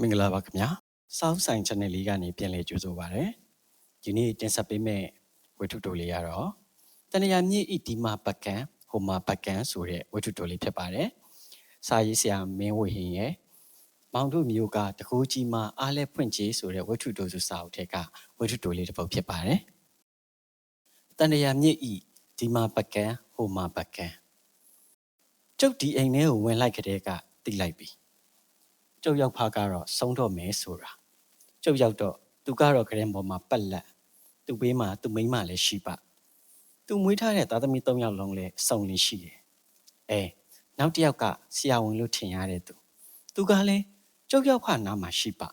မင်္ဂလာပါခင်ဗျာစောင်းဆိုင် channel လေးကနေပြန်လည်ကြိုဆိုပါရစေဒီနေ့တင်ဆက်ပေးမယ့်ဝတ္ထုတိုလေးကတော့တဏှာမြင့်ဤဒီမာပကံဟိုမာပကံဆိုတဲ့ဝတ္ထုတိုလေးဖြစ်ပါတယ်စာရေးဆရာမင်းဝေဟင်ရဲ့မောင်တို့မျိုးကတကူကြီးမှာအားလဲဖွင့်ကြီးဆိုတဲ့ဝတ္ထုတိုဆိုစာအုပ်ထဲကဝတ္ထုတိုလေးတစ်ပုဒ်ဖြစ်ပါတယ်တဏှာမြင့်ဤဒီမာပကံဟိုမာပကံကျုပ်ဒီအိမ်ထဲကိုဝင်လိုက်ကြတဲ့ကတိလိုက်ပြီ ကျုပ်ရောက်ဖားကတော့ဆုံးတော့မယ်ဆိုတာကျုပ်ရောက်တော့သူကတော့ကရင်ပေါ်မှာပက်လက်သူ့ဘေးမှာသူ့မိန်းမလည်းရှိပါသူမွေးထားတဲ့သားသမီး၃ယောက်လုံးလည်းစုံလင်ရှိတယ်အဲနောက်တစ်ယောက်ကဆရာဝန်လို့ထင်ရတဲ့သူသူကလည်းကျုပ်ရောက်ဖားနားမှာရှိပါ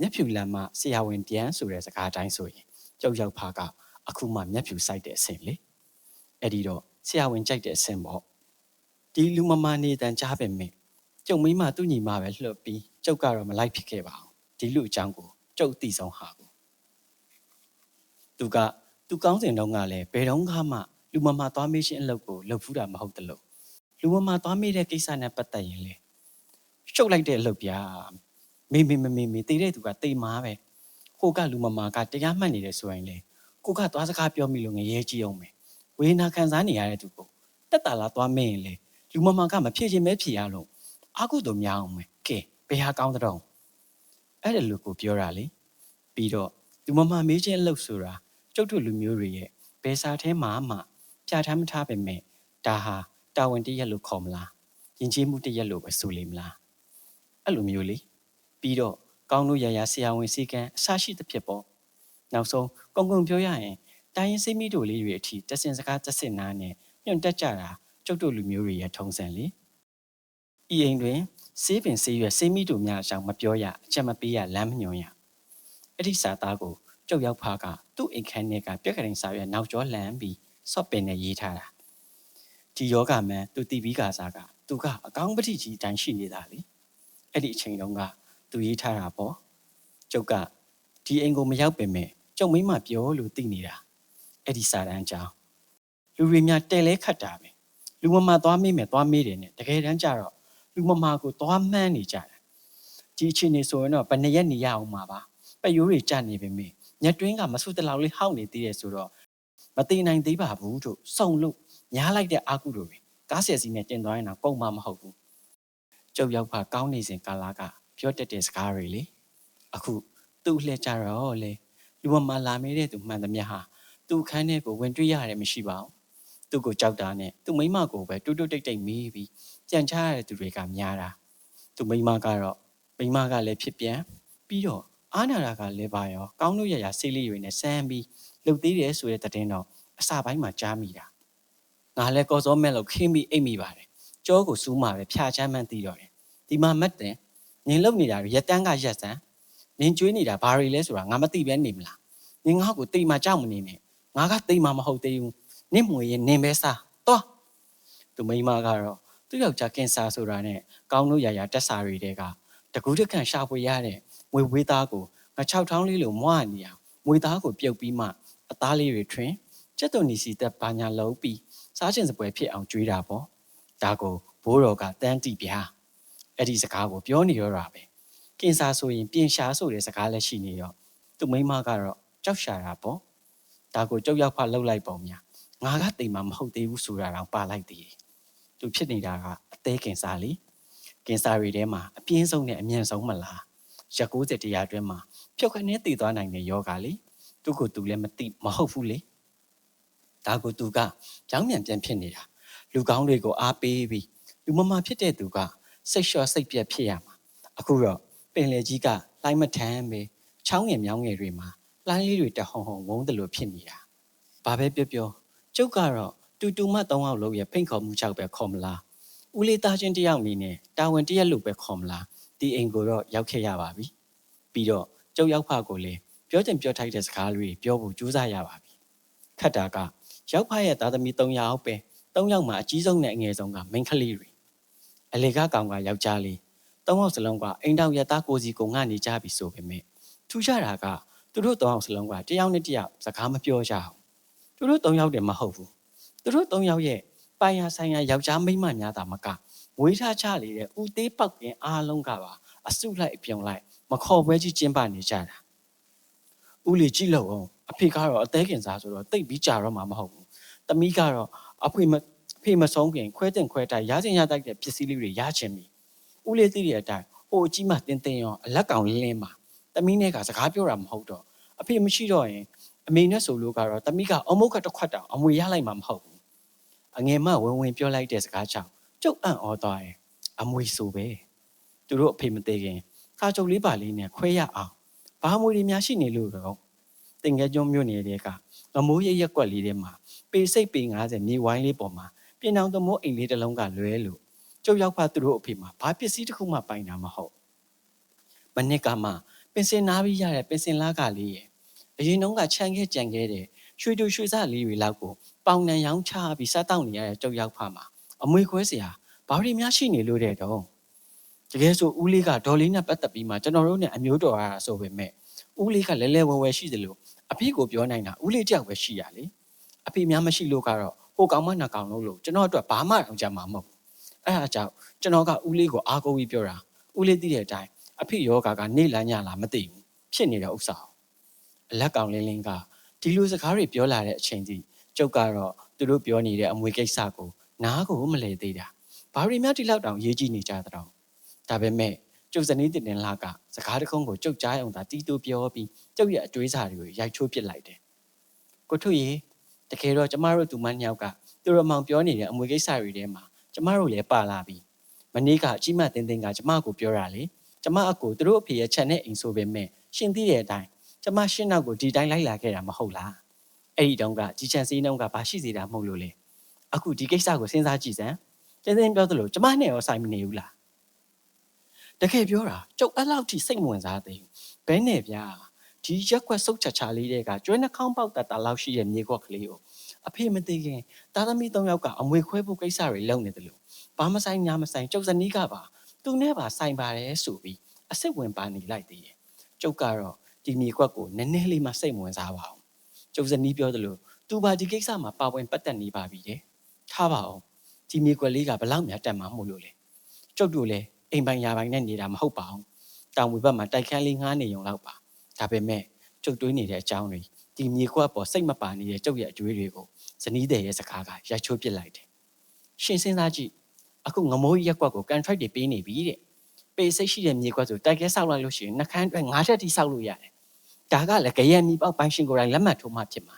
မျက်ဖြူလမ်းမှာဆရာဝန်ပြန်ဆိုတဲ့စကားတိုင်းဆိုရင်ကျုပ်ရောက်ဖားကအခုမှမျက်ဖြူစိုက်တဲ့အဆင့်လေအဲ့ဒီတော့ဆရာဝန်ကြိုက်တဲ့အဆင့်ပေါ့ဒီလူမမာနေတန်ကြားပဲမင်းကျုံမိမသူ့ညီမပဲလှုပ်ပြီး ကျုပ်ကတော့မလိုက်ဖြစ်ခဲ့ပါဘူးဒီလူအကြောင်းကိုကျုပ်သိဆုံးဟာကိုသူကသူကောင်းစဉ်တုန်းကလည်းဘယ်တော့မှလူမမာသွားမေးရှင်းအလုပ်ကိုလုပ်ဖူးတာမဟုတ်တလို့လူမမာသွားမေးတဲ့ကိစ္စနဲ့ပတ်သက်ရင်လေရှုပ်လိုက်တဲ့အလုပ်ပြမေမေမမေမေတည်တဲ့သူကတိတ်မာပဲဟိုကလူမမာကတရားမှတ်နေတယ်ဆိုရင်လေကိုကသွားစကားပြောမိလို့ငရဲကြည့်အောင်မယ်ဝေနာခံစားနေရတဲ့သူကိုတက်တာလာသွားမင်းရင်လေလူမမာကမဖြစ်ခြင်းပဲဖြစ်ရလို့အာကုသို့များအောင်မယ်ကဲ ဘယ်ဟာကောင်းတဲ့တော့အဲ့ဒါလူကိုပြောတာလေပြီးတော့သူမမမေးခြင်းအလုပ်ဆိုတာကျုပ်တို့လူမျိုးတွေရဲ့ဘယ်စာထဲမှာမှပြဋ္ဌာန်းမထားပေမဲ့ဒါဟာတာဝန်တရက်လို့ခေါ်မလားယဉ်ကျေးမှုတရက်လို့ပဲဆိုလိမ့်မလားအဲ့လိုမျိုးလေပြီးတော့ကောင်းလို့ရရဆရာဝန်စီကံအစရှိသဖြင့်ပေါ့နောက်ဆုံးကုံကုံပြောရရင်တိုင်းရင်စိတ်မိတို့လေးတွေအထိတဆင်စကားတဆင်နာနဲ့ညွန့်တက်ကြတာကျုပ်တို့လူမျိုးတွေရဲ့ထုံးစံလေဤအိမ်တွင် စေးပင်စေးရွက်စေးမိတို့များအကြောင်းမပြောရအချက်မပေးရလမ်းမညွှန်ရအဲ့ဒီစာသားကိုကျုပ်ရောက်ဖားကသူ့အိမ်ခန်းထဲကပြက်ကလေးစာရွက်နောက်ကျောလှမ်းပြီးဆော့ပင်နဲ့ရေးထားတာဒီယောဂမန်သူတီဗီကာစားကသူကအကောင်းပတိကြီးတိုင်းရှိနေတာလေအဲ့ဒီအချိန်တုန်းကသူရေးထားတာပေါ့ကျုပ်ကဒီအိမ်ကိုမရောက်ပင်မဲ့ကျုံမိမပြောလို့သိနေတာအဲ့ဒီစာတန်းကြောင်းလူတွေများတဲလဲခတ်တာပဲလူမမသွားမေးမယ်သွားမေးတယ်နဲ့တကယ်တမ်းကျတော့ လူမမာကိုသွားမှန်းနေကြတာဒီအချိန်နေဆိုရင်တော့ဘယ်နှစ်ရက်နေရအောင်မှာပါပယိုးတွေကြနေပြီမေညက်တွင်းကမဆုတလောက်လေးဟောက်နေသေးတယ်ဆိုတော့မသိနိုင်သေးပါဘူးတို့စုံလို့ညားလိုက်တဲ့အာကုတို့တွေကားဆယ်စီနဲ့တင်သွားရင်တော့ပုံမှန်မဟုတ်ဘူးကျုပ်ရောက်ဖာကောင်းနေစဉ်ကာလာကပြောတတ်တဲ့စကားတွေလေအခုသူ့လှည့်ကြတော့လေလူမမာလာမေးတဲ့သူမှန်သမျှဟာသူ့ခန်းထဲကိုဝင်တွေ့ရတယ်မရှိပါဘူးသူ့ကိုကြောက်တာနဲ့သူ့မိမကိုပဲတူတူတိတ်တိတ်မေးပြီး ကြံချရတဲ့သူတွေကများတာသူမိန်းမကတော့မိန်းမကလည်းဖြစ်ပြန်ပြီးတော့အာနာရာကလည်းပါရောကောင်းလို့ရရဆေးလေးတွေနဲ့ဆန်းပြီးလှုပ်သေးတယ်ဆိုတဲ့တဲ့င်းတော့အစာပိုင်းမှာကြားမိတာငါလည်းကော်စောမဲ့လို့ခင်းပြီးအိတ်မိပါတယ်ကြောကိုစူးမှာပဲဖြာချမ်းမှန်းသိတော့တယ်ဒီမှာမတ်တယ်နင်လုံနေတာရက်တန်းကရက်စမ်းနင်ကျွေးနေတာဘာတွေလဲဆိုတာငါမသိပဲနေမလားနင်ငါ့ကိုတိမ်မှကြောက်မနေနဲ့ငါကတိမ်မှမဟုတ်သေးဘူးနင့်မွေရင်နင်ပဲစားတော့သူမိန်းမကတော့ သူ့ယောက်ျားကင်ဆာဆိုတာနဲ့ကောင်းလို့ရရတက်စာတွေတဲကတကူးတကန်ရှာဖွေရတဲ့မွေဝေးသားကိုငါ6ထောင်းလေးလိုမွားနေရမွေသားကိုပြုတ်ပြီးမှအသားလေးတွေထွင်ကျက်သွန်နီစီတက်ဘာညာလုံးပြီးစားချင်စပွဲဖြစ်အောင်ကြွေးတာပေါ့ဒါကိုဘိုးတော်ကတန်းတိပြားအဲ့ဒီစကားကိုပြောနေတော့တာပဲကင်ဆာဆိုရင်ပြင်ရှာဆိုတဲ့စကားလည်းရှိနေတော့သူမိန်းမကတော့ကြောက်ရှာတာပေါ့ဒါကိုကြောက်ရောက်ဖလှုပ်လိုက်ပုံများငါကတိမ်မှာမဟုတ်သေးဘူးဆိုတာတော့ပါလိုက်သေးတယ် သူဖြစ်နေတာကအသေးကင်ဆာလေကင်ဆာတွေထဲမှာအပြင်းဆုံးနဲ့အမြန်ဆုံးမလားရက်90တရားအတွင်းမှာဖြုတ်ခနဲ့တည်သွားနိုင်တဲ့ယောဂါလေသူ့ကိုသူလည်းမသိမဟုတ်ဘူးလေဒါကိုသူကကြောင်းမြန်ပြန်ဖြစ်နေတာလူကောင်းတွေကိုအားပေးပြီးလူမမဖြစ်တဲ့သူကစိတ်လျှော့စိတ်ပြက်ဖြစ်ရမှာအခုတော့ပင်လေကြီးကလိုင်းမထမ်းပဲချောင်းငယ်မြောင်းငယ်တွေမှာလိုင်းလေးတွေတဟုံဟုံဝုန်းတယ်လို့ဖြစ်နေတာဘာပဲပြောပြောကျုပ်ကတော့ တူတူမ၃ယောက်လုံးရဲ့ဖိတ်ခေါ်မှုကြောင့်ပဲခေါ်မလားဦးလေးသားချင်းတယောက်အနေနဲ့တာဝန်တရက်လို့ပဲခေါ်မလားဒီအိမ်ကိုတော့ရောက်ခဲ့ရပါပြီပြီးတော့ကျုပ်ရောက်ဖကိုလည်းပြောချင်ပြောထိုက်တဲ့စကားတွေပြောဖို့ကြိုးစားရပါပြီခတ်တာကရောက်ဖရဲ့သားသမီး၃ယောက်ပဲ၃ယောက်မှာအကြီးဆုံးနဲ့အငယ်ဆုံးကမိန်းကလေးတွေအလေကကောင်ကယောက်ျားလေး၃ယောက်စလုံးကအိမ်တောင်ရသားကိုစီကိုငှနေကြပြီဆိုပေမဲ့ထူးခြားတာကသူတို့၃ယောက်စလုံးကတယောက်နဲ့တယောက်စကားမပြောကြအောင်သူတို့၃ယောက်တည်းမဟုတ်ဘူး သူတို့၃ယောက်ရဲ့ပိုင်ရဆိုင်ရယောက်ျားမိန်းမများတာမကမွေးထားချလေတဲ့ဦးသေးပောက်ကင်အားလုံးကပါအစုလိုက်အပြုံလိုက်မခေါ်ပွဲကြီးကျင်းပနေကြတာဦးလေးကြည့်လို့အောင်အဖေကတော့အသေးခင်စားဆိုတော့တိတ်ပြီးကြာတော့မှမဟုတ်ဘူးတမီးကတော့အဖေမအဖေမဆုံးခင်ခွဲတင်ခွဲတိုက်ရချင်းရတိုက်တဲ့ပစ္စည်းလေးတွေရချင်ပြီဦးလေးသိတဲ့အတိုင်းဟိုအကြီးမှတင်းတင်းရောအလက်ကောင်လင်းလင်းမှာတမီးနဲ့ကစကားပြောတာမဟုတ်တော့အဖေမရှိတော့ရင်အမေနဲ့ဆိုလို့ကတော့တမီးကအမုတ်ကတစ်ခွက်တောင်အမွေရလိုက်မှာမဟုတ်ဘူး အငယ်မဝင်ဝင်ပြောလိုက်တဲ့စကားကြောင့်ကျုပ်အံ့ဩသွားတယ်အမွေဆိုပဲသူတို့အဖေမသေးခင်ကာချုပ်လေးပါလေးနဲ့ခွဲရအောင်ဘာမွေတွေများရှိနေလို့တော့တင်ငယ်ကျွန်းမြို့နယ်တွေကငမိုးရရက်ကွက်လေးထဲမှာပေစိတ်ပေ90မြေဝိုင်းလေးပေါ်မှာပြင်အောင်သမိုးအိမ်လေးတစ်လုံးကလွဲလို့ကျုပ်ရောက်ဖသူတို့အဖေမှာဘာပစ္စည်းတစ်ခုမှပိုင်တာမဟုတ်မနစ်ကမှပင်စင်နာပြီးရတဲ့ပင်စင်လားကလေးရဲ့အရင်တုန်းကခြံခဲ့ကြံခဲ့တဲ့ရွှေတူရွှေစားလေးတွေလောက်ကို ပေါင်နံရောင်းချပြီးစားတောက်နေရတဲ့ကျုပ်ရောက်ဖမှာအမွေခွဲစရာဘာတွေများရှိနေလို့တဲ့တော့တကယ်ဆိုဦးလေးကဒေါ်လေးနဲ့ပတ်သက်ပြီးမှကျွန်တော်တို့နဲ့အမျိုးတော်ရတာဆိုပေမဲ့ဦးလေးကလဲလဲဝဲဝဲရှိတယ်လို့အဖေကိုပြောနိုင်တာဦးလေးတယောက်ပဲရှိရလေအဖေများမရှိလို့ကတော့ဟိုကောင်မနှစ်ကောင်လို့လို့ကျွန်တော်အတွက်ဘာမှအောင်ကြမှာမဟုတ်အဲ့ဒါကြောင့်ကျွန်တော်ကဦးလေးကိုအားကိုးပြီးပြောတာဦးလေးသိတဲ့အတိုင်းအဖေယောဂါကနေလန်းညလာမသိဘူးဖြစ်နေတဲ့ဥစ္စာအလက်ကောင်လင်းလင်းကဒီလိုစကားတွေပြောလာတဲ့အချိန်ကြီး ကျုပ်ကတော့သူတို့ပြောနေတဲ့အမွေကိစ္စကိုနားကိုမလဲသေးတာဘာတွေများဒီလောက်တောင်ရေးကြည့်နေကြတဲ့တော့ဒါပေမဲ့ကျုပ်စနေတင်တင်လာကစကားတခုံးကိုကျုပ်ကြားအောင်သာတီးတူပြောပြီးကျုပ်ရဲ့အတွေးစာတွေကိုရိုက်ချိုးပစ်လိုက်တယ်ကိုထွေရေတကယ်တော့ကျမတို့သူမညောက်ကသူတို့မောင်ပြောနေတဲ့အမွေကိစ္စတွေထဲမှာကျမတို့လည်းပါလာပြီမနေ့ကအကြီးမတင်တင်ကကျမကိုပြောတာလေကျမအကိုသူတို့အဖေရဲ့ခြံနဲ့အိမ်ဆိုပေမဲ့ရှင်သိတဲ့အတိုင်းကျမရှင်းနောက်ကိုဒီတိုင်းလိုက်လာခဲ့တာမဟုတ်လား အဲ့ဒီတုန်းကကြီးချန်စီးနှုံးကဘာရှိစေတာမဟုတ်လို့လေအခုဒီကိစ္စကိုစဉ်းစားကြည့်စမ်းတင်းတင်းပြောသလိုကျမနဲ့ရောဆိုင်မနေဘူးလားတကယ်ပြောတာကျုပ်အဲ့လောက်ထိစိတ်ဝင်စားသေးဘဲနဲ့ဗျာဒီရက်ွက်စုတ်ချချလေးတွေကကျွဲနှခေါင်းပေါက်တတ်တာလောက်ရှိတဲ့မြေခွက်ကလေးကိုအဖေမသိခင်သားသမီး၃ယောက်ကအမွေခွဲဖို့ကိစ္စတွေလုပ်နေတယ်လို့ဘာမဆိုင်ညာမဆိုင်ကျုပ်ဇနီးကပါသူနဲ့ပါဆိုင်ပါတယ်ဆိုပြီးအစ်စ်ဝင်ပါနေလိုက်သေးတယ်ကျုပ်ကတော့ဒီမြေခွက်ကိုနည်းနည်းလေးမှစိတ်ဝင်စားပါအောင် ကျုပ်ဇနီးပြောတယ်လို့သူပါဒီကိစ္စမှာပါဝင်ပတ်သက်နေပါပြီတဲ့ထားပါအောင်ဒီမြေခွက်လေးကဘလောက်များတက်မှာမို့လို့လဲကျုပ်တို့လည်းအိမ်ပိုင်ယာပိုင်နဲ့နေတာမဟုတ်ပါဘူးတောင်ဝေဘက်မှာတိုက်ခန်းလေးငားနေုံလောက်ပါဒါပေမဲ့ကျုပ်တွေးနေတဲ့အကြောင်းတွေဒီမြေခွက်ပေါ်စိတ်မပါနေတဲ့ကျုပ်ရဲ့အကျွေးတွေကိုဇနီးတဲ့ရဲ့စကားကရိုက်ချိုးပစ်လိုက်တယ်ရှင်စဉ်းစားကြည့်အခုငမိုးရက်ကွက်ကို contract တွေပေးနေပြီတဲ့ပေစိတ်ရှိတဲ့မြေခွက်ဆိုတိုက်ခဲဆောက်လိုက်လို့ရှိရင်နှခမ်းအတွက်ငါးထက်တိဆောက်လို့ရတယ် ဒါကလည်းကြရက်မီပေါက်ပိုင်းရှင်ကိုယ်တိုင်လက်မှတ်ထိုးမှဖြစ်မှာ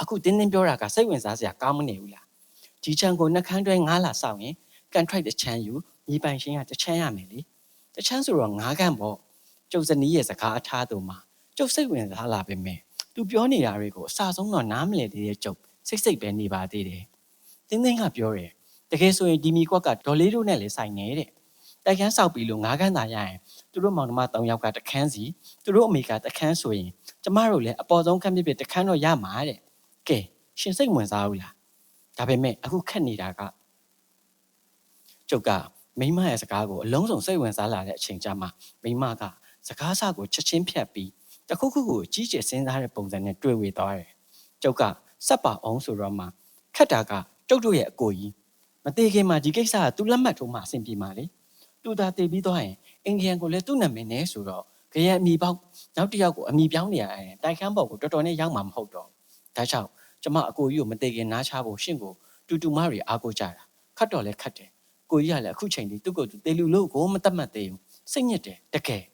အခုတင်းတင်းပြောတာကစိတ်ဝင်စားစရာကောင်းမနေဘူးလားဒီချံကိုနှခမ်းတွဲငါးလာဆောက်ရင် contract တစ်ချမ်းယူမြေပိုင်ရှင်ကတစ်ချမ်းရမယ်လေတစ်ချမ်းဆိုတော့ငါးခန့်ပေါ့ကျုပ်ဇနီးရဲ့စကားအထားသူမှာကျုပ်စိတ်ဝင်စားလာပေမဲ့သူပြောနေတာတွေကိုအစဆုံးတော့နားမလည်သေးတဲ့ကျုပ်စိတ်စိတ်ပဲနေပါသေးတယ်တင်းတင်းကပြောတယ်တကယ်ဆိုရင်ဒီမီကွက်ကဒေါ်လေးတို့နဲ့လည်းဆိုင်နေတဲ့ တိုက်ခန်းဆောက်ပြီးလို့ငါးခန်းသာရရင်သူတို့မောင်နှမ၃ယောက်ကတခန်းစီသူတို့အမေကတခန်းဆိုရင်ကျမတို့လည်းအပေါ်ဆုံးခန်းပြပြတခန်းတော့ရမှာတဲ့ကဲရှင်စိတ်ဝင်စားဘူးလားဒါပေမဲ့အခုခက်နေတာကကျုပ်ကမိမရဲ့စကားကိုအလုံးစုံစိတ်ဝင်စားလာတဲ့အချိန်ကျမှမိမကစကားစကိုချက်ချင်းဖြတ်ပြီးတခုခုကိုကြီးကျယ်စဉ်းစားတဲ့ပုံစံနဲ့တွေ့ဝေသွားတယ်။ကျုပ်ကစက်ပါအောင်ဆိုတော့မှခက်တာကကျုပ်တို့ရဲ့အကိုကြီးမသေးခင်မှာဒီကိစ္စကသူလက်မှတ်ထိုးမှအဆင်ပြေမှာလေ။ သူသာတည်ပြီးသွားရင်အင်ဂျင်ကိုလည်းသူ့နာမည်နဲ့ဆိုတော့ခရအမိပေါက်နောက်တစ်ယောက်ကိုအမိပြောင်းနေရတယ်။တိုက်ခန်းပေါ်ကိုတော်တော်နဲ့ရောက်မှာမဟုတ်တော့။ဒါကြောင့်ကျမအကိုကြီးကိုမသေးခင်နားချဖို့ရှင့်ကိုတူတူမတွေအားကိုကြတာခတ်တော်လဲခတ်တယ်။ကိုကြီးကလည်းအခုချိန်ထိသူ့ကိုသူတေလူလို့ကိုမတတ်မှတ်သေးဘူး။စိတ်ညစ်တယ်တကယ်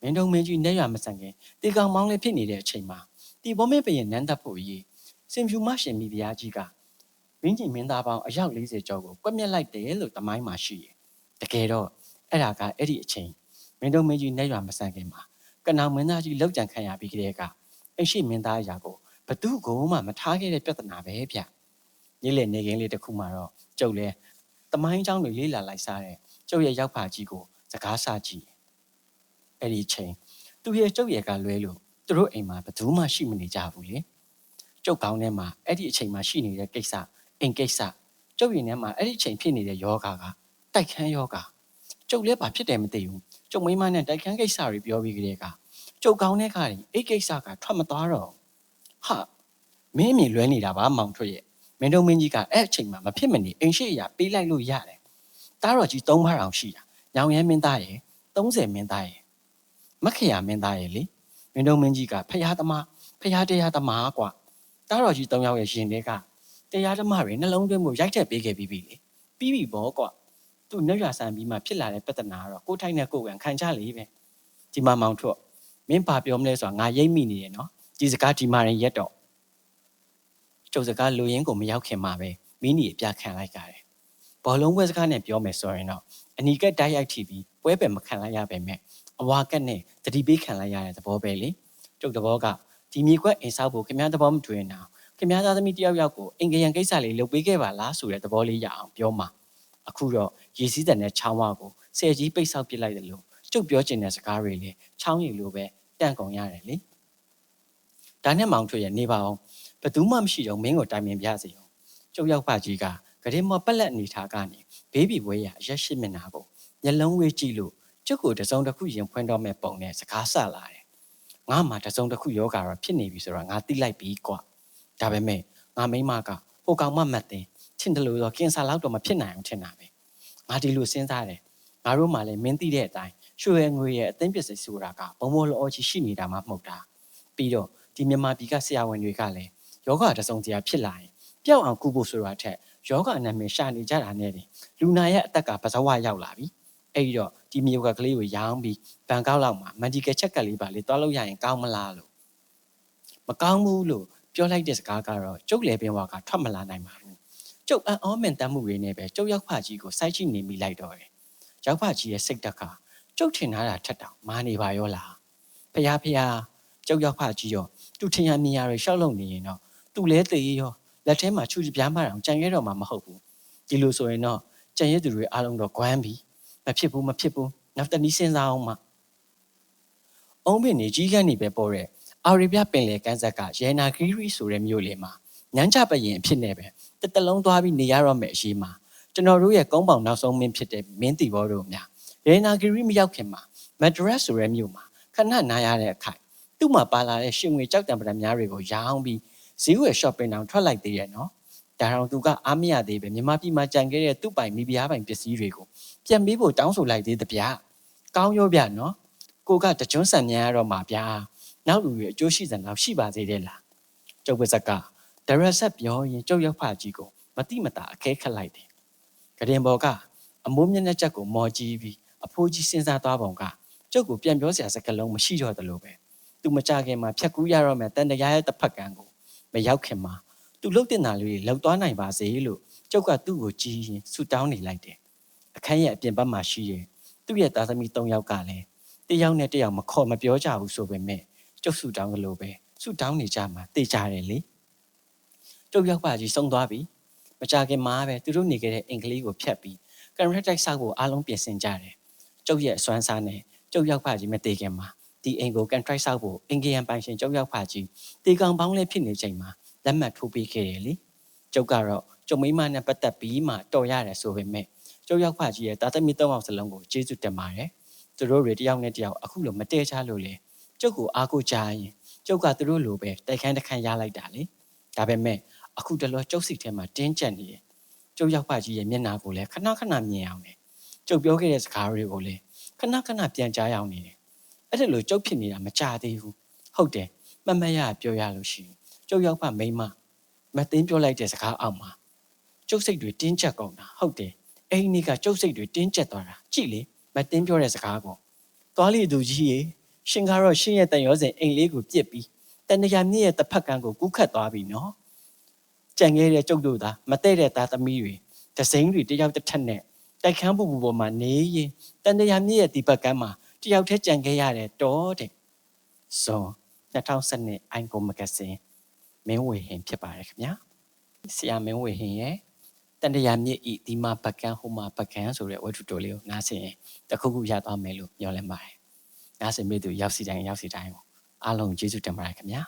မင်းတို့မင်းကြီးနဲ့ရမဆန်ခင်တီကောင်မောင်းလေးဖြစ်နေတဲ့အချိန်မှာတီဘောမဲပရင်နန်းသက်ဖို့ရေးစင်ဖြူမရှင်မိဖုရားကြီးကမင်းကြီးမင်းသားပေါင်းအယောက်40ကျော်ကိုကွက်မြက်လိုက်တယ်လို့တမိုင်းမှာရှိတယ် တကယ်တော့အဲ့ဒါကအဲ့ဒီအချိန်မင်းတို့မင်းကြီးနဲ့ရမဆန်ခင်မှာကနောင်မင်းသားကြီးလောက်ကြံခံရပြီးကြတဲ့ကအရှိမင်းသားအရာကိုဘသူ့ကိုမှမထားခဲ့တဲ့ပြဿနာပဲဗျညလေနေကင်းလေးတစ်ခုမှတော့ကျုပ်လဲတမိုင်းเจ้าတွေလေးလာလိုက်စားတဲ့ကျုပ်ရဲ့ရောက်ဖာကြီးကိုစကားဆကြည့်အဲ့ဒီချိန်သူရဲ့ကျုပ်ရဲ့ကလွဲလို့သူတို့အိမ်မှာဘယ်သူမှရှိမနေကြဘူးလေကျုပ်ကောင်းထဲမှာအဲ့ဒီအချိန်မှာရှိနေတဲ့ကိစ္စအိမ်ကိစ္စကျုပ်ရင်ထဲမှာအဲ့ဒီအချိန်ဖြစ်နေတဲ့ယောဂါက တိုက်ခန်းယောဂါကျုပ်လည်းဘာဖြစ်တယ်မသိဘူးကျုပ်မိမနဲ့တိုက်ခန်းကိစ္စတွေပြောပြီးကြတဲ့ကကျုပ်ကောင်းတဲ့ခါရင်အိတ်ကိစ္စကထွက်မသွားတော့ဟာမင်းအမြင်လွဲနေတာပါမောင်ထွတ်ရဲ့မင်းတို့မင်းကြီးကအဲ့အချိန်မှာမဖြစ်မနေအိမ်ရှိအရာပေးလိုက်လို့ရတယ်တားတော်ကြီးသုံးပါးအောင်ရှိတာညောင်ရဲမင်းသားရဲ့30မင်းသားရဲ့မခရမင်းသားရဲ့လေမင်းတို့မင်းကြီးကဖျားသမားဖျားတရားသမားကွာတားတော်ကြီး၃ယောက်ရဲ့ရှင်တွေကတရားဓမ္မတွေနှလုံးသွင်းမှုရိုက်ထက်ပေးခဲ့ပြီးပြီလေပြီးပြီဘောကွာ သူနှက်ရဆန်ပြီးမှဖြစ်လာတဲ့ပြဿနာကတော့ကိုယ်ထိုင်နဲ့ကိုယ်ကန်ခံချလေပဲဒီမှာမောင်ထွတ်မင်းပါပြောမလဲဆိုတာငါရိပ်မိနေတယ်နော်ဒီစကားဒီမာရင်ရက်တော့ကျုပ်စကားလူရင်းကိုမရောက်ခင်မှာပဲမင်းကြီးအပြခံလိုက်ကြတယ်ဘောလုံးပွဲစကားနဲ့ပြောမယ်ဆိုရင်တော့အနီကက်တိုက်ရိုက်ထီပြီးပွဲပယ်မခံလိုက်ရပါပဲအဝါကက်နဲ့တတိပေးခံလိုက်ရတဲ့သဘောပဲလေကျုပ်သဘောကဒီမြေခွက်အိမ်ဆောက်ဖို့ခင်ဗျားသဘောမတွေ့ရင်တော့ခင်ဗျားသားသမီးတယောက်ယောက်ကိုအင်္ဂယံကိစ္စလေးလုပ်ပေးခဲ့ပါလားဆိုတဲ့သဘောလေးရအောင်ပြောမှာအခုတော့ ရေစည်းတဲ့နဲ့ချောင်းဝါကိုဆယ်ကြီးပိတ်ဆောက်ပစ်လိုက်တယ်လို့ကျုပ်ပြောချင်တဲ့စကားတွေလေချောင်းရည်လိုပဲတန့်ကုန်ရတယ်လေဒါနဲ့မောင်ထွေရဲ့နေပါအောင်ဘသူမှမရှိတော့မင်းကိုတိုင်ပင်ပြစေအောင်ကျုပ်ရောက်ပါကြီးကဂရင်မပက်လက်အနေထားကနေဘေးဘီဝဲရအရက်ရှိမျက်နာကိုမျက်လုံးဝေးကြည့်လို့ကျုပ်ကိုတစုံတစ်ခုရင်ဖွင့်တော့မဲ့ပုံနဲ့စကားဆလာတယ်ငါမှတစုံတစ်ခုယောဂါတော့ဖြစ်နေပြီဆိုတော့ငါသိလိုက်ပြီကွာဒါပေမဲ့ငါမိမကဟိုကောင်မမှတ်တယ်ချင်တယ်လို့တော့ကင်ဆာလောက်တော့မဖြစ်နိုင်အောင်ထင်တာပဲ ငါဒီလိုစဉ်းစားတယ်ငါတို့မှလည်းမင်းသိတဲ့အတိုင်းရွှေငွေရဲ့အသိပစ္စည်းဆိုတာကဘုံဘလောချီရှိနေတာမှမဟုတ်တာပြီးတော့ဒီမြန်မာပြည်ကဆရာဝန်တွေကလည်းယောဂတစုံစရာဖြစ်လာရင်ပျောက်အောင်ကုဖို့ဆိုတာထက်ယောဂနာမည်ရှာနေကြတာနဲ့လူနာရဲ့အသက်ကပဇဝရောက်လာပြီအဲ့ဒီတော့ဒီမြေကကလေးကိုရောင်းပြီးဘန်ကောက်လောက်မှာ medical check ကလေးပါလေတွားလို့ရရင်ကောင်းမလားလို့မကောင်းဘူးလို့ပြောလိုက်တဲ့စကားကတော့ကျုပ်လည်းပင်ဝါကထွက်မလာနိုင်ပါဘူး ကျုပ်အံ့ဩမင်တမ်းမှုတွေနဲ့ပဲကျုပ်ရောက်ဖကြီးကိုစိုက်ကြည့်နေမိလိုက်တော့တယ်ရောက်ဖကြီးရဲ့စိတ်တက်ကကျုပ်ထင်ထားတာထက်တောင်မာနေပါရောလားဖះဖះကျုပ်ရောက်ဖကြီးရောသူထင်ရမြင်ရတွေရှောက်လုံနေရင်တော့သူလဲသေးရောလက်ထဲမှာချူပြားမတောင်ကြံရဲတော့မှာမဟုတ်ဘူးဒီလိုဆိုရင်တော့ကြံရဲသူတွေအားလုံးတော့ကွမ်းပြီမဖြစ်ဘူးမဖြစ်ဘူးနောက်တနည်းစဉ်းစားအောင်မှအုံးပင်နေကြီးကန်းနေပဲပေါ်တဲ့အာရီဗျပင်လေကန်းဆက်ကရေနာဂီရီဆိုတဲ့မြို့လေးမှာညမ်းချပရင်အဖြစ်နဲ့ပဲ တတလုံးသွားပြီးနေရတော့မယ်အရှိမှာကျွန်တော်တို့ရဲ့ကုန်းပေါင်နောက်ဆုံးမင်းဖြစ်တဲ့မင်းတီဘောတို့များရေနာဂီရီမရောက်ခင်မှာမက်ဒရက်ဆိုတဲ့မြို့မှာခဏနားရတဲ့အခိုက်သူ့မှာပါလာတဲ့ရှင်ငွေကြောက်တံပဒံများတွေကိုရောင်းပြီးဈေးဝယ် shopping တောင်ထွက်လိုက်သေးရဲ့နော်ဒါတော့သူကအားမရသေးပဲမြန်မာပြည်မှာကြံခဲ့တဲ့သူ့ပိုင်မိဖုရားပိုင်ပစ္စည်းတွေကိုပြန်ပေးဖို့တောင်းဆိုလိုက်သေးတဗျာကောင်းရောဗျနော်ကိုကတကြွန်းဆန်မြန်ရတော့မှာဗျာနောက်လူတွေအကျိုးရှိစံတော့ရှိပါသေးတယ်လားကျုပ်ပါဇက်က ဒရက်ဆက်ပြောရင်ကျုပ်ရောက်ဖကြီးကိုမတိမတာအခဲခတ်လိုက်တယ်ကရင်ဘော်ကအမိုးမျက်နှာချက်ကိုမော်ကြည့်ပြီးအဖိုးကြီးစဉ်းစားသွားပုံကကျုပ်ကိုပြန်ပြောစရာစကားလုံးမရှိတော့တယ်လို့ပဲသူမကြခင်မှာဖြတ်ကူးရတော့မယ်တန်တရားရဲ့တစ်ဖက်ကန်းကိုမရောက်ခင်မှာသူလှုပ်တင်တာလေးလောက်သွားနိုင်ပါစေလို့ကျုပ်ကသူ့ကိုကြည်ရင်ဆူတောင်းနေလိုက်တယ်အခန်းရဲ့အပြင်ဘက်မှာရှိရဲ့သူ့ရဲ့သားသမီး၃ယောက်ကလည်းတယောက်နဲ့တယောက်မခေါ်မပြောကြဘူးဆိုပေမဲ့ကျုပ်ဆူတောင်းကလေးပဲဆူတောင်းနေကြမှာတေချတယ်လေ ကျုပ်ရောက်ပါကြီးဆုံးသွားပြီမကြခင်မှာပဲသူတို့နေခဲ့တဲ့အင်္ဂလိပ်ကိုဖျက်ပြီးကန်ရက်တိုက်ဆောက်ဖို့အားလုံးပြင်ဆင်ကြတယ်ကျုပ်ရဲ့အစွမ်းစားနဲ့ကျုပ်ရောက်ပါကြီးမသေးခင်မှာဒီအိမ်ကိုကန်ထရိုက်ဆောက်ဖို့အင်္ဂယံပိုင်ရှင်ကျုပ်ရောက်ပါကြီးတေကောင်ပေါင်းလဲဖြစ်နေချိန်မှာလက်မှတ်ထိုးပေးခဲ့တယ်လေကျုပ်ကတော့ကျုံမိမနဲ့ပတ်သက်ပြီးမှတော်ရတယ်ဆိုပေမဲ့ကျုပ်ရောက်ဖကြီးရဲ့တာသမီသုံးအောင်စလုံးကိုကျေးဇူးတင်ပါတယ်သူတို့တွေတယောက်နဲ့တယောက်အခုလိုမတည့်ချလို့လေကျုပ်ကိုအားကိုးကြရင်ကျုပ်ကသူတို့လိုပဲတိုက်ခန်းတစ်ခန်းရလိုက်တာလေဒါပေမဲ့ အခုတလောကျုပ်စိတ်ထဲမှာတင်းကျပ်နေတယ်ကျုပ်ရောက်ဖကြီးရဲ့မျက်နှာကိုလည်းခဏခဏမြင်အောင်လေကျုပ်ပြောခဲ့တဲ့စကားတွေကိုလည်းခဏခဏပြန်ကြားရအောင်နေတယ်အဲ့ဒါလိုကျုပ်ဖြစ်နေတာမကြသေးဘူးဟုတ်တယ်မမရပြောရလို့ရှိရင်ကျုပ်ရောက်ဖမိမမသိန်းပြောလိုက်တဲ့စကားအောက်မှာကျုပ်စိတ်တွေတင်းကျပ်ကုန်တာဟုတ်တယ်အဲ့ဒီနေ့ကကျုပ်စိတ်တွေတင်းကျပ်သွားတာကြည့်လေမတင်းပြောတဲ့စကားကိုသွားလေသူကြီးရေရှင်ကတော့ရှင်ရဲ့တန်ရောစင်အိမ်လေးကိုပြစ်ပြီးတန်တရာမြင့်ရဲ့တစ်ဖက်ကန်းကိုကူးခတ်သွားပြီနော် ကြံခဲ့တဲ့ကျုပ်တို့သာမတဲ့တဲ့သားသမီးတွေတစိမ့်တွေတယောက်တစ်ထက်နဲ့တိုက်ခန်းပူပူပေါ်မှာနေရင်တန်တရာမြင့်ရဲ့ဒီဘက်ကန်းမှာတယောက်တည်းကြံခဲ့ရတယ်တော့တဲ့ဆို2012အိုင်ကိုမဂဇင်းမင်းဝေဟင်ဖြစ်ပါတယ်ခင်ဗျာဆရာမင်းဝေဟင်ရဲ့တန်တရာမြစ်ဤဒီမှာပကန်းဟိုမှာပကန်းဆိုတဲ့ဝတ္ထုတိုလေးကိုနားဆင်ရင်တခုခုရသွားမယ်လို့ပြောလဲပါတယ်နားဆင်မိသူရောက်စီတိုင်းရောက်စီတိုင်းကိုအားလုံးကျေးဇူးတင်ပါတယ်ခင်ဗျာ